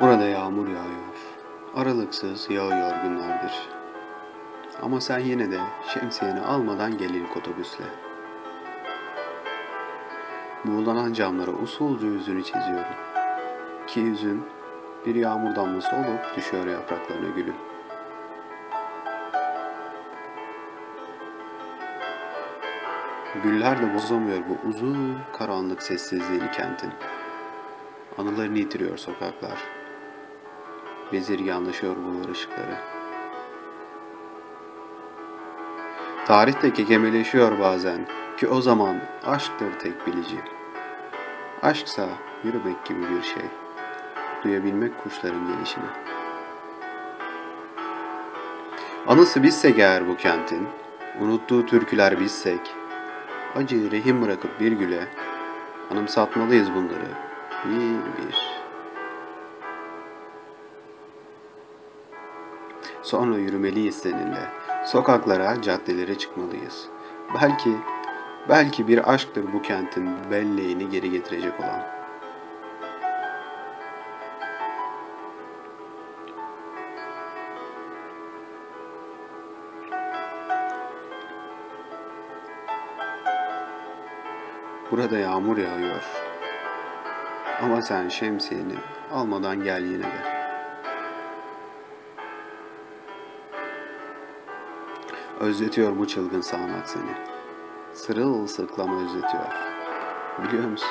Burada yağmur yağıyor. Aralıksız yağıyor günlerdir. Ama sen yine de şemsiyeni almadan gel ilk otobüsle. Buğulanan camlara usulca yüzünü çiziyorum. Ki yüzün bir yağmur damlası olup düşüyor yapraklarına gülüm. Güller de bozamıyor bu uzun karanlık sessizliğini kentin. Anılarını yitiriyor sokaklar. Bezirganlaşıyor bulvar ışıkları. Tarih de kekemeleşiyor bazen ki o zaman aşktır tek bilici. Aşksa yürümek gibi bir şey. Duyabilmek kuşların gelişini. Anısı bizsek eğer bu kentin, unuttuğu türküler bizsek, acıyı rehin bırakıp bir güle, anımsatmalıyız bunları bir bir. Sonra yürümeliyiz seninle. Sokaklara, caddelere çıkmalıyız. Belki, belki bir aşktır bu kentin belleğini geri getirecek olan. Burada yağmur yağıyor. Ama sen şemsiyeni almadan gel yine de. Özletiyor bu çılgın sağanak seni. Sırılsıklam özletiyor. Biliyor musun?